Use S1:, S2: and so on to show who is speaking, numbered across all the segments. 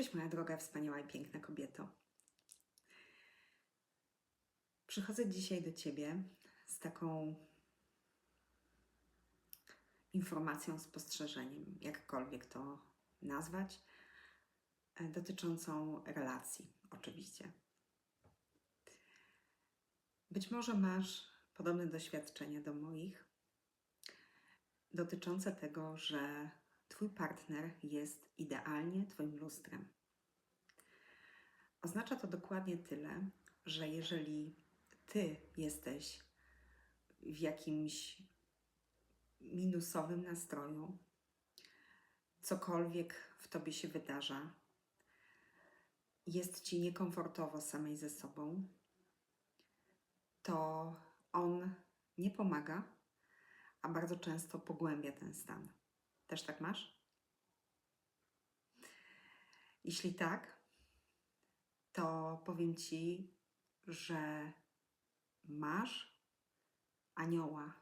S1: Cześć moja droga, wspaniała i piękna kobieto. Przychodzę dzisiaj do Ciebie z taką informacją, spostrzeżeniem, jakkolwiek to nazwać, e, dotyczącą relacji, oczywiście. Być może masz podobne doświadczenia do moich, dotyczące tego, że Twój partner jest idealnie Twoim lustrem. Oznacza to dokładnie tyle, że jeżeli Ty jesteś w jakimś minusowym nastroju, cokolwiek w Tobie się wydarza, jest Ci niekomfortowo samej ze sobą, to On nie pomaga, a bardzo często pogłębia ten stan. Też tak masz? Jeśli tak, to powiem Ci, że masz anioła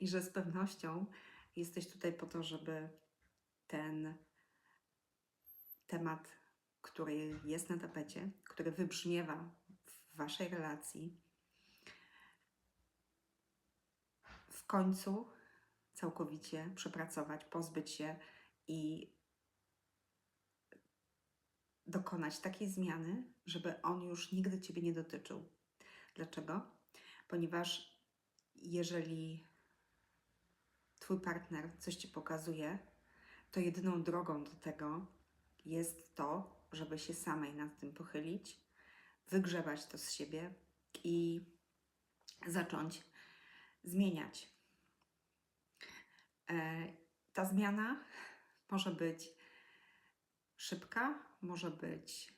S1: i że z pewnością jesteś tutaj po to, żeby ten temat, który jest na tapecie, który wybrzmiewa w Waszej relacji, w końcu całkowicie przepracować, pozbyć się i dokonać takiej zmiany, żeby on już nigdy Ciebie nie dotyczył. Dlaczego? Ponieważ jeżeli Twój partner coś Ci pokazuje, to jedyną drogą do tego jest to, żeby się samej nad tym pochylić, wygrzebać to z siebie i zacząć zmieniać. E, ta zmiana może być szybka, może być,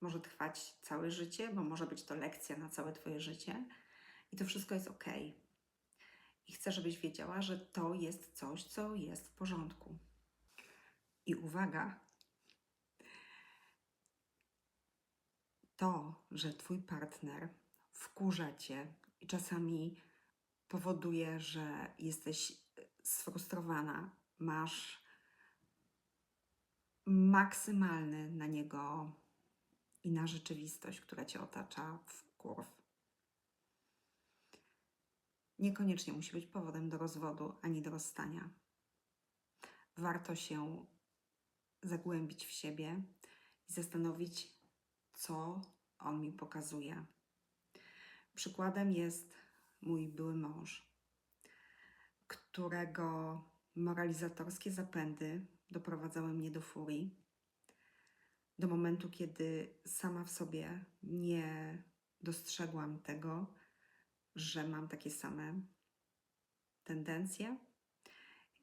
S1: może trwać całe życie, bo może być to lekcja na całe Twoje życie i to wszystko jest ok. I chcę, żebyś wiedziała, że to jest coś, co jest w porządku. I uwaga, to, że Twój partner wkurza Cię i czasami powoduje, że jesteś sfrustrowana, masz maksymalny na niego i na rzeczywistość, która cię otacza, wkurw. Niekoniecznie musi być powodem do rozwodu ani do rozstania. Warto się zagłębić w siebie i zastanowić, co on mi pokazuje. Przykładem jest mój były mąż, którego moralizatorskie zapędy doprowadzały mnie do furii. Do momentu, kiedy sama w sobie nie dostrzegłam tego, że mam takie same tendencje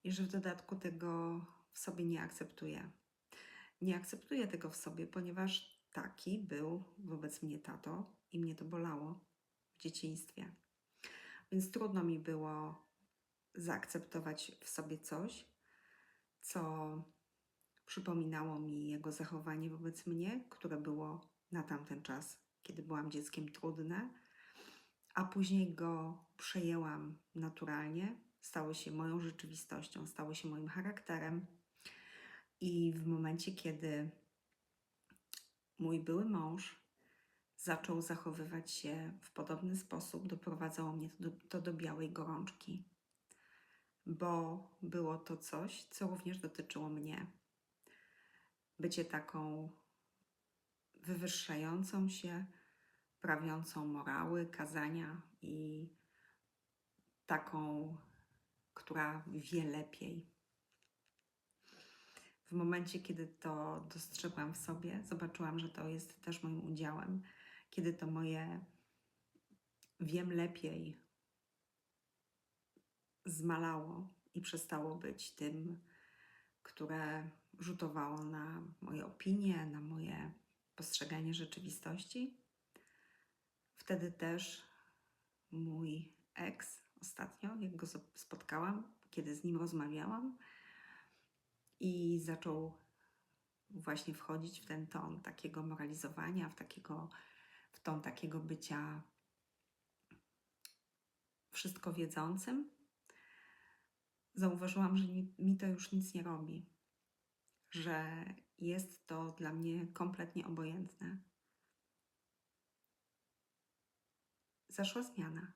S1: i że w dodatku tego w sobie nie akceptuję. Nie akceptuję tego w sobie, ponieważ taki był wobec mnie tato i mnie to bolało w dzieciństwie. Więc trudno mi było zaakceptować w sobie coś, co przypominało mi jego zachowanie wobec mnie, które było na tamten czas, kiedy byłam dzieckiem, trudne, a później go przejęłam naturalnie, stały się moją rzeczywistością, stały się moim charakterem. I w momencie, kiedy mój były mąż zaczął zachowywać się w podobny sposób, doprowadzało mnie to do, to do białej gorączki bo było to coś, co również dotyczyło mnie. Bycie taką wywyższającą się, prawiącą morały, kazania i taką, która wie lepiej. W momencie, kiedy to dostrzegłam w sobie, zobaczyłam, że to jest też moim udziałem. Kiedy to moje wiem lepiej zmalało i przestało być tym, które rzutowało na moje opinie, na moje postrzeganie rzeczywistości. Wtedy też mój ex ostatnio, jak go spotkałam, kiedy z nim rozmawiałam, i zaczął właśnie wchodzić w ten ton takiego moralizowania, w, takiego, w ton takiego bycia wszystko wiedzącym, zauważyłam, że mi, to już nic nie robi. że jest to dla mnie kompletnie obojętne. Zaszła zmiana.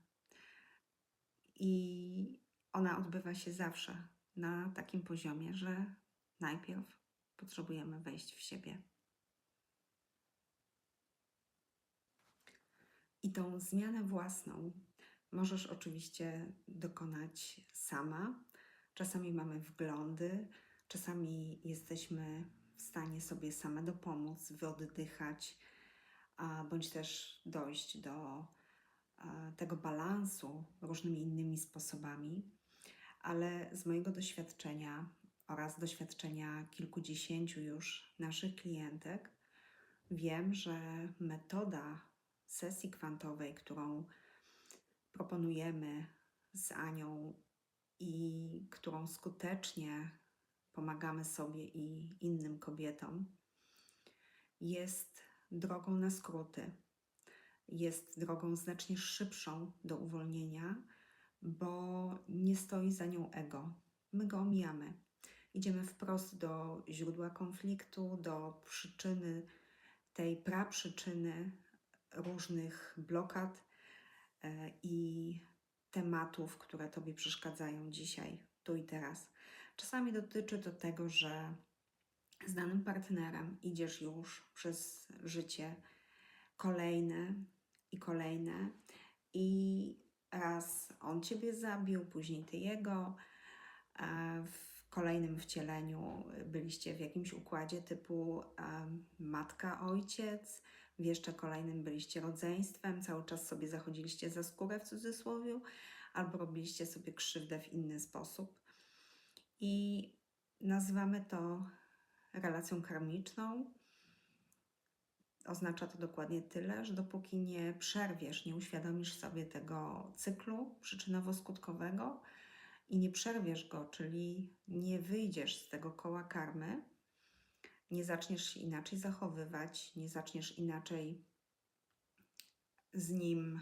S1: I ona odbywa się zawsze na takim poziomie, że najpierw potrzebujemy wejść w siebie. I tą zmianę własną możesz oczywiście dokonać sama. Czasami mamy wglądy, czasami jesteśmy w stanie sobie same dopomóc, wyoddychać, a bądź też dojść do tego balansu różnymi innymi sposobami. Ale z mojego doświadczenia oraz doświadczenia kilkudziesięciu już naszych klientek, wiem, że metoda sesji kwantowej, którą proponujemy z Anią i którą skutecznie pomagamy sobie i innym kobietom, jest drogą na skróty. Jest drogą znacznie szybszą do uwolnienia, bo nie stoi za nią ego. My go omijamy. Idziemy wprost do źródła konfliktu, do przyczyny, tej praprzyczyny różnych blokad e, i tematów, które Tobie przeszkadzają dzisiaj, tu i teraz. Czasami dotyczy to tego, że z danym partnerem idziesz już przez życie kolejne i kolejne i raz on Ciebie zabił, później Ty jego, w kolejnym wcieleniu byliście w jakimś układzie typu matka, ojciec, w jeszcze kolejnym byliście rodzeństwem, cały czas sobie zachodziliście za skórę w cudzysłowie, albo robiliście sobie krzywdę w inny sposób. I nazywamy to relacją karmiczną. Oznacza to dokładnie tyle, że dopóki nie przerwiesz, nie uświadomisz sobie tego cyklu przyczynowo-skutkowego i nie przerwiesz go, czyli nie wyjdziesz z tego koła karmy, nie zaczniesz się inaczej zachowywać, nie zaczniesz inaczej z nim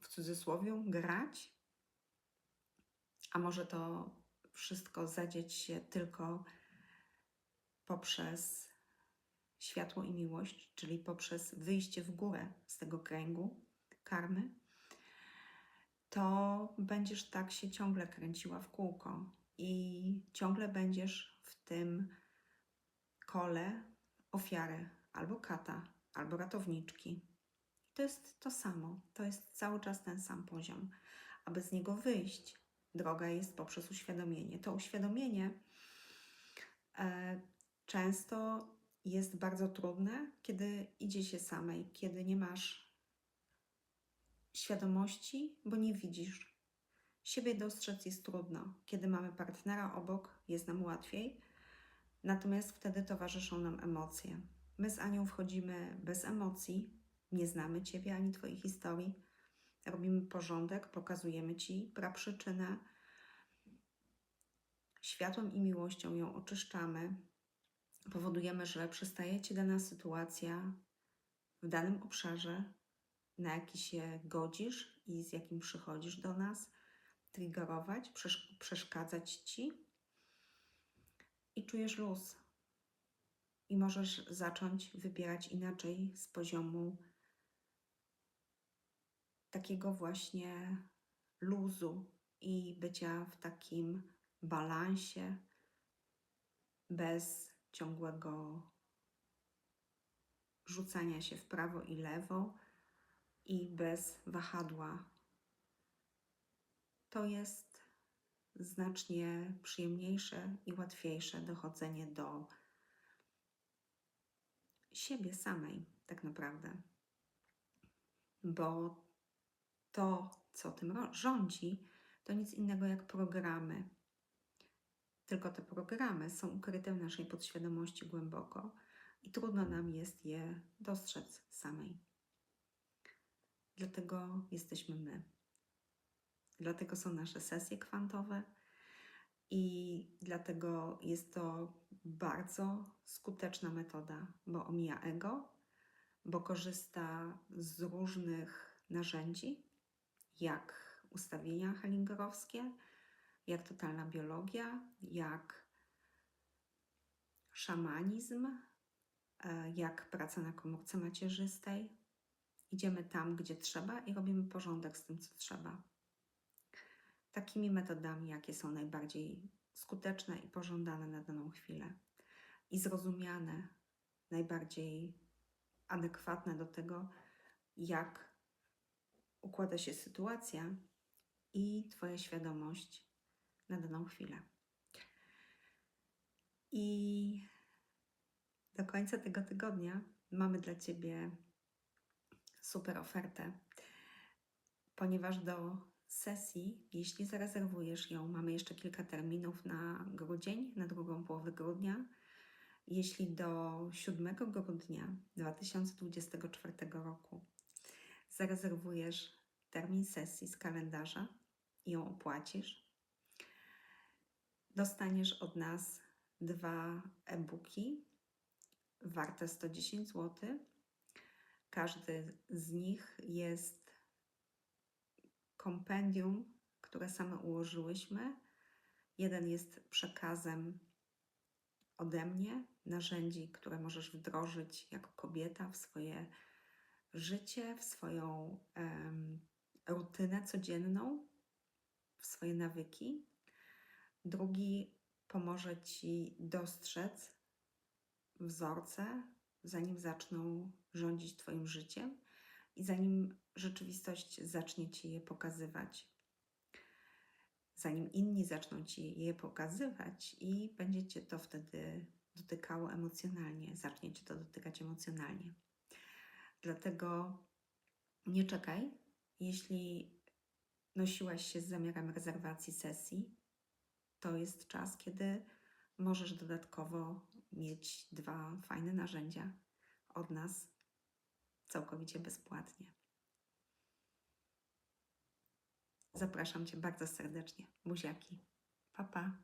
S1: w cudzysłowie grać, a może to wszystko zadzieć się tylko poprzez światło i miłość, czyli poprzez wyjście w górę z tego kręgu karmy, to będziesz tak się ciągle kręciła w kółko i ciągle będziesz w tym kole ofiary albo kata, albo ratowniczki. To jest to samo, to jest cały czas ten sam poziom. Aby z niego wyjść, droga jest poprzez uświadomienie. To uświadomienie e, często jest bardzo trudne, kiedy idzie się samej, kiedy nie masz świadomości, bo nie widzisz Siebie dostrzec jest trudno. Kiedy mamy partnera obok, jest nam łatwiej, natomiast wtedy towarzyszą nam emocje. My z Anią wchodzimy bez emocji, nie znamy Ciebie ani Twojej historii. Robimy porządek, pokazujemy Ci praprzyczynę. Światłem i miłością ją oczyszczamy. Powodujemy, że przestaje Ci dana sytuacja w danym obszarze, na jaki się godzisz i z jakim przychodzisz do nas triggerować, przesz przeszkadzać ci i czujesz luz. I możesz zacząć wybierać inaczej z poziomu takiego właśnie luzu i bycia w takim balansie bez ciągłego rzucania się w prawo i lewo i bez wahadła to jest znacznie przyjemniejsze i łatwiejsze dochodzenie do siebie samej, tak naprawdę. Bo to, co tym rządzi, to nic innego jak programy. Tylko te programy są ukryte w naszej podświadomości głęboko i trudno nam jest je dostrzec samej. Dlatego jesteśmy my. Dlatego są nasze sesje kwantowe i dlatego jest to bardzo skuteczna metoda, bo omija ego, bo korzysta z różnych narzędzi, jak ustawienia hellingerowskie, jak totalna biologia, jak szamanizm, e, jak praca na komórce macierzystej. Idziemy tam, gdzie trzeba i robimy porządek z tym, co trzeba. Takimi metodami, jakie są najbardziej skuteczne i pożądane na daną chwilę i zrozumiane, najbardziej adekwatne do tego, jak układa się sytuacja i Twoja świadomość na daną chwilę. I do końca tego tygodnia mamy dla Ciebie super ofertę, ponieważ do sesji, jeśli zarezerwujesz ją, mamy jeszcze kilka terminów na grudzień, na drugą połowę grudnia. Jeśli do 7 grudnia 2024 roku zarezerwujesz termin sesji z kalendarza i ją opłacisz, dostaniesz od nas dwa e-booki warte 110 zł. Każdy z nich jest kompendium, które same ułożyłyśmy. Jeden jest przekazem ode mnie, narzędzi, które możesz wdrożyć jako kobieta w swoje życie, w swoją em, rutynę codzienną, w swoje nawyki. Drugi pomoże Ci dostrzec wzorce, zanim zaczną rządzić Twoim życiem i zanim rzeczywistość zacznie Ci je pokazywać. Zanim inni zaczną Ci je pokazywać i będzie Cię to wtedy dotykało emocjonalnie, zacznie Cię to dotykać emocjonalnie. Dlatego nie czekaj, jeśli nosiłaś się z zamiarem rezerwacji sesji, to jest czas, kiedy możesz dodatkowo mieć dwa fajne narzędzia od nas całkowicie bezpłatnie. Zapraszam Cię bardzo serdecznie. Buziaki. Pa, pa.